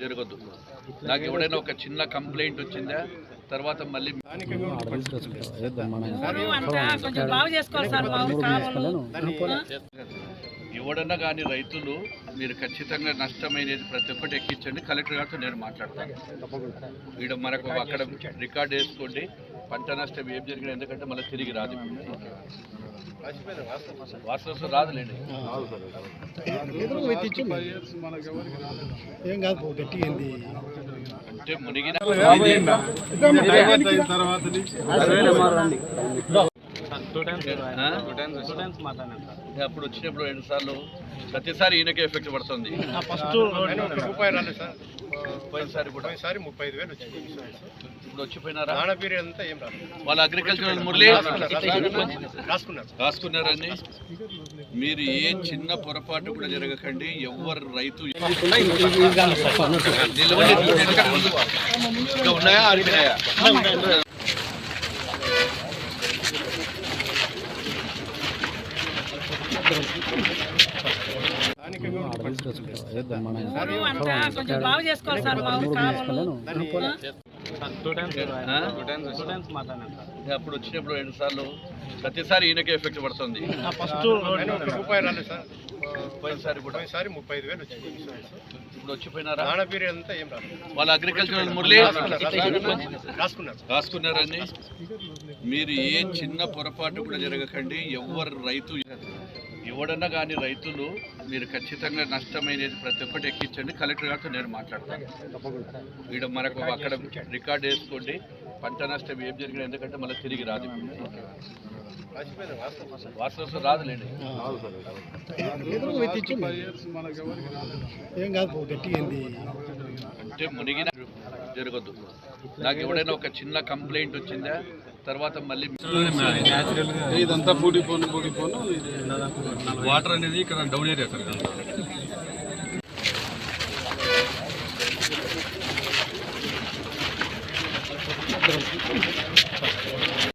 జరగద్దు నాకు ఎవడైనా ఒక చిన్న కంప్లైంట్ వచ్చిందా తర్వాత మళ్ళీ బాగు చేసుకోవాలి సార్ ఎవడన్నా కానీ రైతులు మీరు ఖచ్చితంగా నష్టమైనది ప్రతి ఒక్కటి ఎక్కించండి కలెక్టర్ గారితో నేను మాట్లాడతాను ఇక్కడ మనకు అక్కడ రికార్డ్ వేసుకోండి పంట నష్టం ఏం జరిగినా ఎందుకంటే మళ్ళీ తిరిగి రాదు. వాస్తవం రాదులేండి ఏం కాదు అంటే మునిగిన? అప్పుడు వచ్చినప్పుడు రెండు సార్లు ప్రతిసారి ఈయనకే ఎఫెక్ట్ పడుతుంది. ఫస్ట్ రూపాయి రాలేదు సార్. పోయినసారి ముప్పై ఐదు వేలు వచ్చింది. ఇప్పుడు వచ్చిపోయినారా? వాళ్ళ అగ్రికల్చరల్ మురళి? రాసుకున్నారు రాసుకున్నారని మీరు ఏ చిన్న పొరపాటు కూడా జరగకండి. ఎవరు రైతు ఉన్నాయా కరువు అంతా కొంచెం బాగు చేసుకోవాలి సార్ అప్పుడు వచ్చినప్పుడు రెండు సార్లు ప్రతిసారి ఈయనకే ఎఫెక్ట్ పడుతుంది ఫస్ట్ రూపాయి రాలేదు సార్ పోయినసారి కూడా పోయినసారి ముప్పై ఐదు వేలు వచ్చింది ఇప్పుడు వచ్చిపోయినారా నాణ అంతా ఏం రాలేదు వాళ్ళ అగ్రికల్చరల్ మురళి రాసుకున్నారు రాసుకున్నారని మీరు ఏ చిన్న పొరపాటు కూడా జరగకండి. ఎవరు రైతు ఎవడన్నా కానీ రైతులు మీరు ఖచ్చితంగా నష్టమైనది ప్రతి ఒక్కటి ఎక్కించండి. కలెక్టర్ గారితో నేను మాట్లాడతాను. ఇక్కడ మనకు అక్కడ రికార్డ్ వేసుకోండి పంట నష్టం ఏం జరిగినా ఎందుకంటే మళ్ళీ తిరిగి రాదు. వాస్తవం రాదులేండి. ఏం కాదు అంటే మునిగిన జరగద్దు నాకు ఎవడైనా ఒక చిన్న కంప్లైంట్ వచ్చిందా? తర్వాత మళ్ళీ ఇదంతా పూడిపోను పూడిపోను వాటర్ అనేది ఇక్కడ డౌన్ ఏరియా సార్ ఇదంతా.